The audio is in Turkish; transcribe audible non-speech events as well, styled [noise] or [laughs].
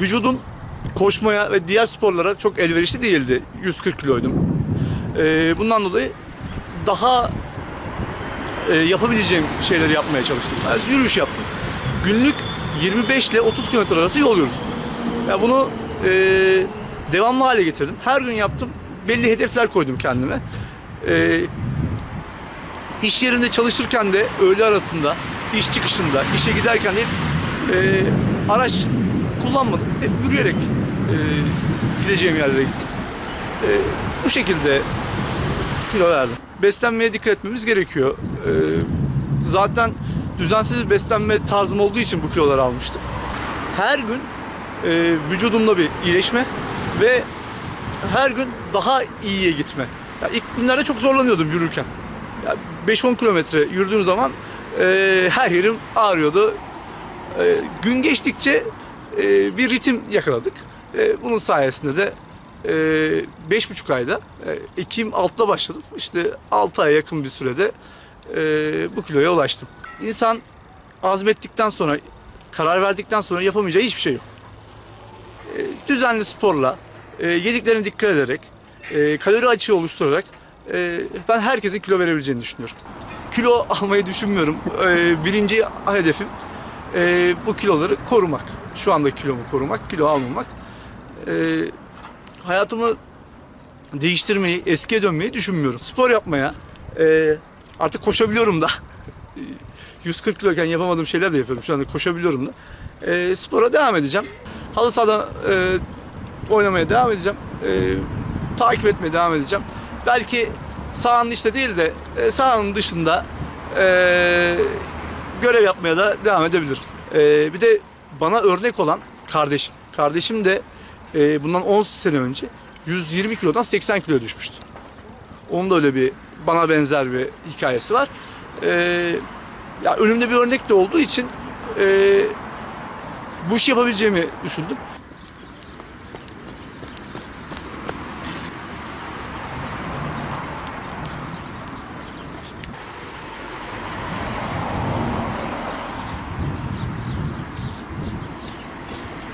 vücudum koşmaya ve diğer sporlara çok elverişli değildi. 140 kiloydum. Ee, bundan dolayı daha e, yapabileceğim şeyleri yapmaya çalıştım. Ben yürüyüş yaptım. Günlük 25 ile 30 kilometre arası yol yürüdüm. Ya bunu e, devamlı hale getirdim. Her gün yaptım. Belli hedefler koydum kendime. E, iş yerinde çalışırken de öğle arasında, iş çıkışında, işe giderken de hep e, araç kullanmadım. Hep yürüyerek e, gideceğim yerlere gittim. E, bu şekilde kilo verdim. Beslenmeye dikkat etmemiz gerekiyor. E, zaten düzensiz beslenme tarzım olduğu için bu kiloları almıştım. Her gün e, vücudumda bir iyileşme ve her gün daha iyiye gitme. Ya ilk günlerde çok zorlanıyordum yürürken. Ya 5-10 kilometre yürüdüğüm zaman e, her yerim ağrıyordu. E, gün geçtikçe e, bir ritim yakaladık. E, bunun sayesinde de e, beş buçuk ayda e, Ekim 6'da başladım. İşte 6 aya yakın bir sürede e, bu kiloya ulaştım. İnsan azmettikten sonra, karar verdikten sonra yapamayacağı hiçbir şey yok. E, düzenli sporla, e, yediklerine dikkat ederek, e, kalori açığı oluşturarak e, ben herkesin kilo verebileceğini düşünüyorum. Kilo [laughs] almayı düşünmüyorum. E, birinci hedefim e, bu kiloları korumak. Şu anda kilomu korumak, kilo almamak. E, hayatımı değiştirmeyi, eskiye dönmeyi düşünmüyorum. Spor yapmaya, e, artık koşabiliyorum da. [laughs] E, 140 kiloyken yapamadığım şeyler de yapıyorum. Şu anda koşabiliyorum da. E, spora devam edeceğim. Halı sahada e, oynamaya devam edeceğim. E, takip etmeye devam edeceğim. Belki sahanın işte değil de e, sahanın dışında e, görev yapmaya da devam edebilirim. E, bir de bana örnek olan kardeşim. Kardeşim de e, bundan 10 sene önce 120 kilodan 80 kiloya düşmüştü. Onun da öyle bir bana benzer bir hikayesi var. E, ya önümde bir örnek de olduğu için e, bu işi yapabileceğimi düşündüm.